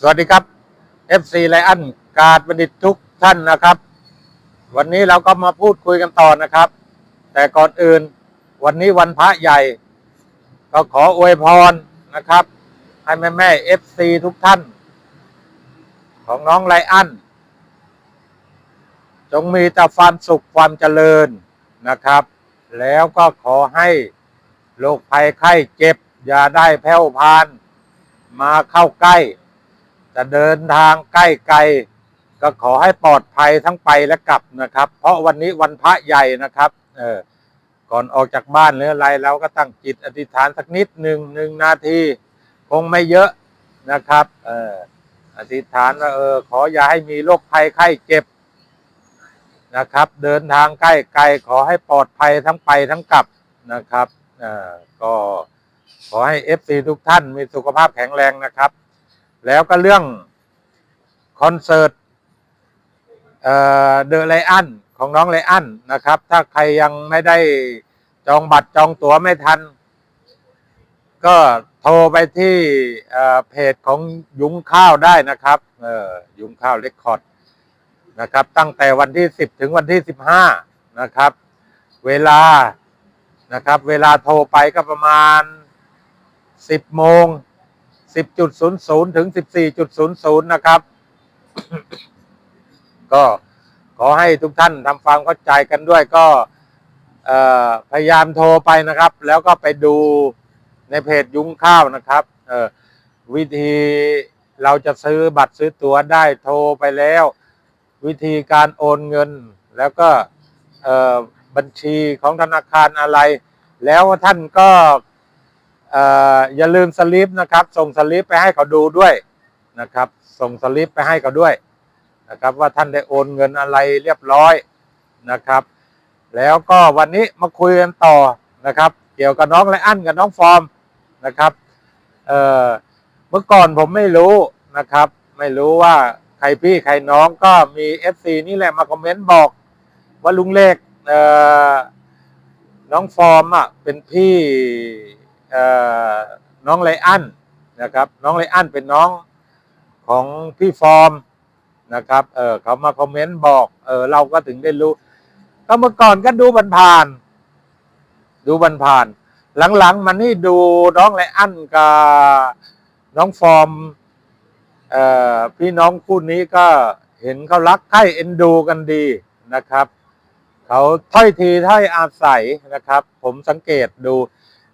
สวัสดีครับ FC ไลอันการดบัณฑิตทุกท่านนะครับ วันนี้เราก็มาพูดคุยกันต่อนะครับ แต่ก่อนอื่นวันนี้วันพระใหญ่ ก็ขออวยพรนะครับ ให้แม่แม่เอฟซีทุกท่าน ของน้องไลอันจงมีแต่ความสุขความเจริญนะครับ แล้วก็ขอให้โรคภัยไข้เจ็บ อย่าได้แผ่วพาน มาเข้าใกล้ จะเดินทางใกล้ไกล ก็ขอให้ปลอดภัยทั้งไปและกลับนะครับ เพราะวันนี้วันพระใหญ่นะครับเออก่อนออกจากบ้านหรืออะไรเราก็ตั้งจิตอธิษฐานสักนิดหนึ่งหนึ่งนาทีคงไม่เยอะนะครับเอออธิษฐานว่าเออขออย่าให้มีโรคภัยไข้เจ็บนะครับ เดินทางใกล้ไกลขอให้ปลอดภัยทั้งไปทั้งกลับนะครับเอ่อก็ขอให้เอฟซีทุกท่านมีสุขภาพแข็งแรงนะครับ แล้วก็เรื่องคอนเสิร์ตเอ่อเดอะไลอันของน้องไลอันนะครับ ถ้าใครยังไม่ได้จองบัตรจองตั๋วไม่ทัน ก็โทรไปที่เเพจของยุ้งข้าวได้นะครับยุ้งข้าวเรคคอร์ดนะครับ ตั้งแต่วันที่สิบถึงวันที่สิบห้านะครับ เวลานะครับ เวลาโทรไปก็ประมาณสิบโมง 10.00 ถึง 14.00 นะครับ ก็ขอให้ทุกท่านทำความเข้าใจกันด้วยก็พยายามโทรไปนะครับ แล้วก็ไปดูในเพจยุ้งข้าวนะครับวิธีเราจะซื้อบัตรซื้อตั๋วได้โทรไปแล้ว วิธีการโอนเงิน แล้วก็บัญชีของธนาคารอะไร แล้วท่านก็เอย่าลืมสลิปนะครับ ส่งสลิปไปให้เขาดูด้วยนะครับ ส่งสลิปไปให้เขาด้วยนะครับ ว่าท่านได้โอนเงินอะไรเรียบร้อยนะครับ แล้วก็วันนี้มาคุยกันต่อนะครับ เกี่ยวกับน้องไลอันกับน้องฟอร์มนะครับเอ่อเมื่อก่อนผมไม่รู้นะครับ ไม่รู้ว่าใครพี่ใครน้องก็มีเอฟซีนี่แหละมาคอมเมนต์บอก ว่าลุงเล็กเอ่อน้องฟอร์มอะเป็นพี่ น้องไลอันนะครับน้องไลอันเป็นน้องของพี่ฟอร์มนะครับเออเขามาคอมเมนต์บอกเออเราก็ถึงได้รู้ก็เมื่อก่อนก็ดูบันผ่าน ดูบันผ่าน หลังๆมันนี่ดูน้องไลอันกับน้องฟอร์มเอ่อพี่น้องคู่นี้ก็เห็นเขารักใคร่เอ็นดูกันดีนะครับ เขาถ้อยทีถ้อยอาศัยนะครับ ผมสังเกตดู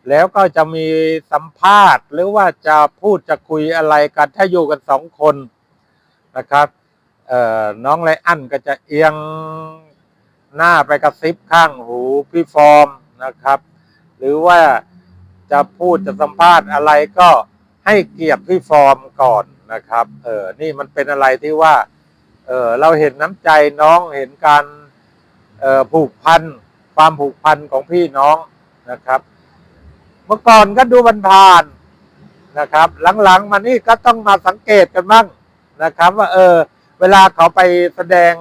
แล้วก็จะมีสัมภาษณ์ หรือว่าจะพูดจะคุยอะไรกันถ้าอยู่กันสองคนนะครับน้องไลอันก็จะเอียงหน้าไปกระซิบข้างหูพี่ฟอร์มนะครับ หรือว่าจะพูดจะสัมภาษณ์อะไรก็ให้เกียรติพี่ฟอร์มก่อนนะครับเออนี่มันเป็นอะไรที่ว่าเออเราเห็นน้ำใจน้องเห็นการเออผูกพันความผูกพันของพี่น้องนะครับ เมื่อก่อนก็ดูบันผ่านนะครับ หลังๆมานี่ก็ต้องมาสังเกตกันบ้างนะครับ ว่าเออ เวลาเขาไปแสดง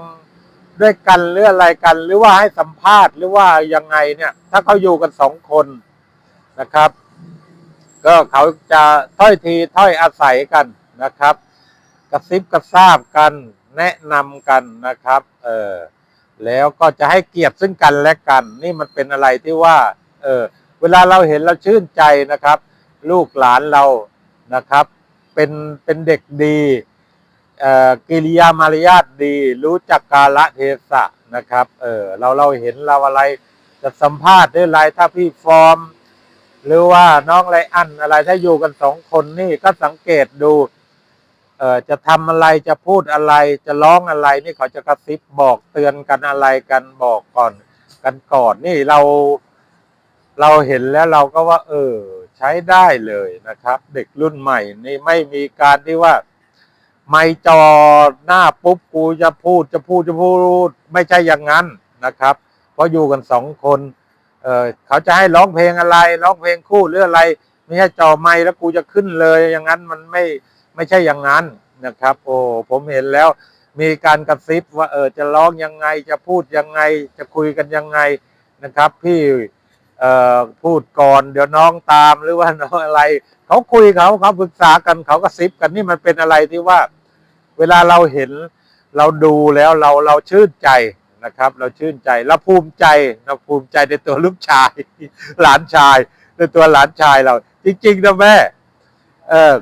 ด้วยกันหรืออะไรกัน หรือว่าให้สัมภาษณ์หรือว่ายังไงเนี่ย ถ้าเขาอยู่กันสองคนนะครับ ก็เขาจะถ้อยทีถ้อยอาศัยกันนะครับ กระซิบกระซาบกัน แนะนำกันนะครับ เออแล้วก็จะให้เกียรติซึ่งกันและกัน นี่มันเป็นอะไรที่ว่า เออ เวลาเราเห็นเราชื่นใจนะครับ ลูกหลานเรานะครับ เป็นเป็นเด็กดีกิริยามารยาทดี รู้จักกาละเทศะนะครับเออเราเราเห็นเราอะไรจะสัมภาษณ์ด้วยไรถ้าพี่ฟอร์ม หรือว่าน้องไรอันอะไรถ้าอยู่กันสองคนนี่ก็สังเกตดูเออจะทำอะไรจะพูดอะไรจะร้องอะไรนี่เขาจะกระซิบบอกเตือนกันอะไรกันบอกก่อนกันก่อนนี่เรา เราเห็นแล้วเราก็ว่า เออ ใช้ได้เลยนะครับ เด็กรุ่นใหม่นี่ไม่มีการที่ว่า ไม่จอหน้าปุ๊บกูจะพูดจะพูดจะพูด ไม่ใช่อย่างนั้นนะครับ เพราะอยู่กันสองคนเออเขาจะให้ร้องเพลงอะไรร้องเพลงคู่หรืออะไร ไม่ใช่จอไม้แล้วกูจะขึ้นเลย อย่างนั้นมันไม่ไม่ใช่อย่างนั้นนะครับ โอ้ผมเห็นแล้ว มีการกระซิบว่าเออจะร้องยังไงจะพูดยังไงจะคุยกันยังไงนะครับ พี่ พูดก่อน เดี๋ยวน้องตามหรือว่าน้องอะไร เขาคุยเขาเขาปรึกษากันเขาก็ซิบกันนี่มันเป็นอะไรที่ว่า เวลาเราเห็นเราดูแล้วเราเราชื่นใจนะครับ เราชื่นใจเราภูมิใจเราภูมิใจในตัวลูกชาย หลานชายในตัวหลานชายเรา จริงๆนะแม่เออ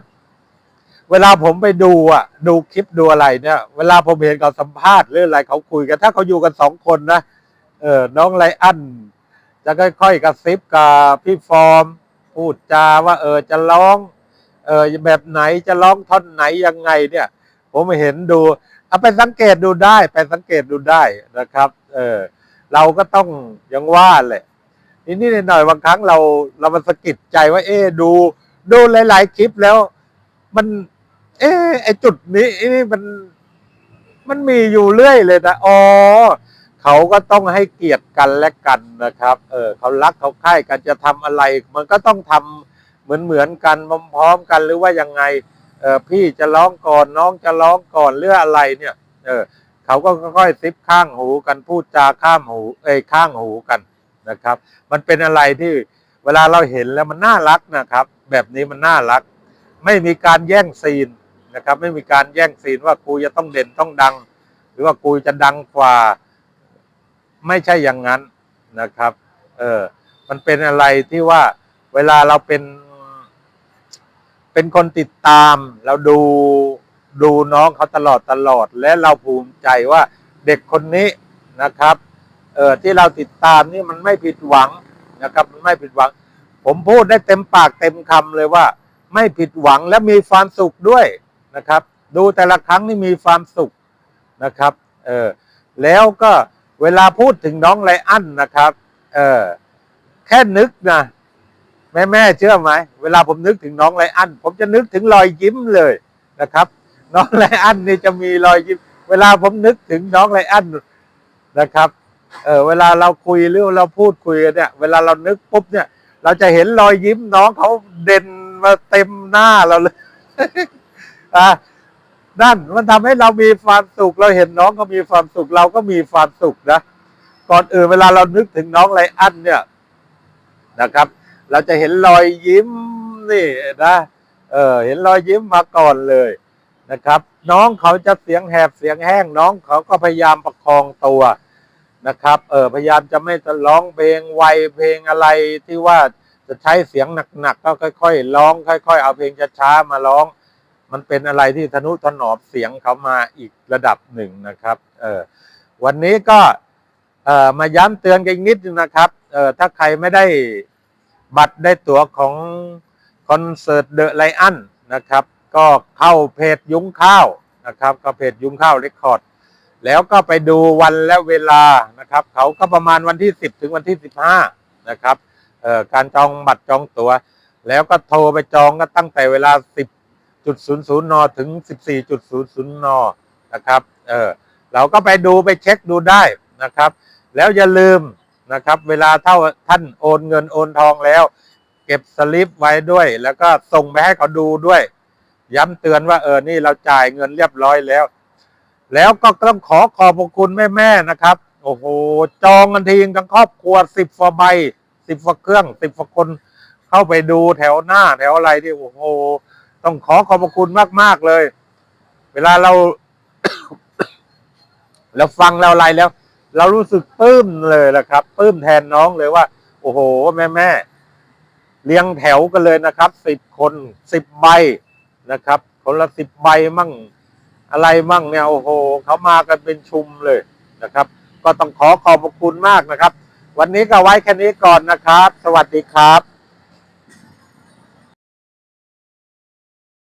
เวลาผมไปดูอะ ดูคลิปดูอะไรเนี่ย เวลาผมเห็นเขาสัมภาษณ์หรืออะไรเขาคุยกัน ถ้าเขาอยู่กันสองคนนะเออน้องไลอัน จะค่อยๆกระซิบกับพี่ฟอร์ม พูดจาว่า เออจะร้อง เออแบบไหนจะร้องท่อนไหนยังไงเนี่ย ผมเห็นดูเอาไปสังเกตดูได้ ไปสังเกตดูได้นะครับ เออ เราก็ต้องยังว่าแหละนิดนิดหน่อยบางครั้งเราเรามาสะกิดใจว่า เอ๊ดู ดูหลาย ๆ คลิปแล้ว มัน เอ๊ไอจุดนี้นี่มันมันมีอยู่เรื่อยเลยนะอ๋อ เขาก็ต้องให้เกียรติกันและกันนะครับ เออเขารักเขาใคร่กันจะทำอะไร มันก็ต้องทำเหมือนเหมือนกันพร้อมๆกันหรือว่ายังไง เออพี่จะร้องก่อนน้องจะร้องก่อนเรื่องอะไรเนี่ย เออเขาก็ค่อยๆซิปข้างหูกันพูดจาข้ามหู เอ้ยข้างหูกันนะครับ มันเป็นอะไรที่เวลาเราเห็นแล้วมันน่ารักนะครับ แบบนี้มันน่ารัก ไม่มีการแย่งซีนนะครับ ไม่มีการแย่งซีนว่ากูจะต้องเด่นต้องดัง หรือว่ากูจะดังกว่า ไม่ใช่อย่างนั้นนะครับ เออ มันเป็นอะไรที่ว่าเวลาเราเป็น เป็นคนติดตาม เราดูดูน้องเขาตลอดตลอด และเราภูมิใจว่าเด็กคนนี้นะครับ เออที่เราติดตามนี่มันไม่ผิดหวังนะครับ มันไม่ผิดหวัง ผมพูดได้เต็มปากเต็มคำเลยว่า ไม่ผิดหวังและมีความสุขด้วยนะครับ ดูแต่ละครั้งนี่มีความสุขนะครับ เออแล้วก็ เวลาพูดถึงน้องไลอันนะครับ เออ แค่นึกนะแม่แม่เชื่อไหมเวลาผมนึกถึงน้องไลอันผมจะนึกถึงรอยยิ้มเลยนะครับ น้องไลอันนี่จะมีรอยยิ้ม เวลาผมนึกถึงน้องไลอันนะครับ เออเวลาเราคุยหรือเราพูดคุยกันเนี่ย เวลาเรานึกปุ๊บเนี่ย เราจะเห็นรอยยิ้มน้องเขาเด่นมาเต็มหน้าเราเลย อะ นั่นมันทำให้เรามีความสุข เราเห็นน้องเขามีความสุข เราก็มีความสุขนะก่อนอื่นเวลาเรานึกถึงน้องไลอันเนี่ยนะครับ เราจะเห็นรอยยิ้มนี่นะเออเห็นรอยยิ้มมาก่อนเลยนะครับ น้องเขาจะเสียงแหบเสียงแห้ง น้องเขาก็พยายามประคองตัวนะครับ เออพยายามจะไม่จะร้องเพลงไวเพลงอะไรที่ว่าจะใช้เสียงหนักๆก็ค่อย ๆ ร้อง ค่อย ๆ เอาเพลงช้าๆมาร้อง มันเป็นอะไรที่ทนุถนอมเสียงเขามาอีกระดับหนึ่งนะครับเออวันนี้ก็เอ่อมาย้ำเตือนกันอีกนิดนึงนะครับเออถ้าใครไม่ได้บัตรได้ตั๋วของคอนเสิร์ตเดอะไลอันนะครับ ก็เข้าเพจยุ้งข้าวนะครับ ก็เพจยุ้งข้าวเรคคอร์ดแล้วก็ไปดูวันและเวลานะครับ เขาก็ประมาณวันที่ 10 ถึงวันที่ 15 นะครับเออการจองบัตรจองตั๋ว แล้วก็โทรไปจองก็ตั้งแต่เวลา 10.00นย์ศูนย์นถึง14.00นย์ศูนย์นนะครับเออเราก็ไปดูไปเช็คดูได้นะครับ แล้วอย่าลืมนะครับ เวลาเท่าท่านโอนเงินโอนทองแล้ว เก็บสลิปไว้ด้วย แล้วก็ส่งไปให้เขาดูด้วย ย้ำเตือนว่าเออนี่เราจ่ายเงินเรียบร้อยแล้ว แล้วก็ต้องขอขอบคุณแม่ๆนะครับ โอ้โหจองกันทีทั้งครอบครัวสิบฟใบสิบฟเครื่องสิบฟคน เข้าไปดูแถวหน้าแถวอะไรที่โอ้โห ต้องขอขอบพระคุณมาก ๆ เลย เวลาเรา เราฟังเราอะไรแล้ว เรารู้สึกปลื้มเลยนะครับปลื้มแทนน้องเลยว่า โอ้โห แม่แม่เรียงแถวกันเลยนะครับสิบคนสิบใบนะครับ คนละสิบใบมั่งอะไรมั่งเนี่ยโอ้โหเขามากันเป็นชุมเลยนะครับ ก็ต้องขอขอบคุณมากนะครับ วันนี้ก็ไว้แค่นี้ก่อนนะครับ สวัสดีครับ